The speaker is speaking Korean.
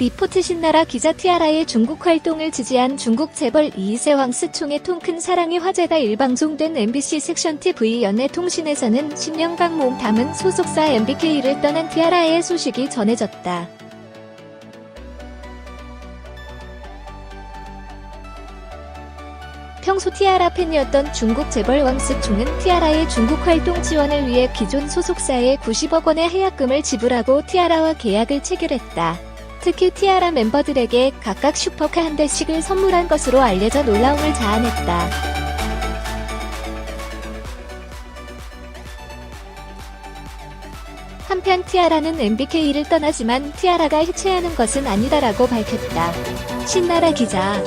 리포트 신나라 기자 티아라의 중국 활동을 지지한 중국 재벌 이세 왕 스총의 통큰 사랑이 화제다 일방송된 MBC 섹션 TV 연예 통신에서는 10년간 몸 담은 소속사 MBK를 떠난 티아라의 소식이 전해졌다. 평소 티아라 팬이었던 중국 재벌 왕스총은 티아라의 중국 활동 지원을 위해 기존 소속사에 90억 원의 해약금을 지불하고 티아라와 계약을 체결했다. 특히 티아라 멤버들에게 각각 슈퍼카 한 대씩을 선물한 것으로 알려져 놀라움을 자아냈다. 한편 티아라는 MBK를 떠나지만 티아라가 해체하는 것은 아니다라고 밝혔다. 신나라 기자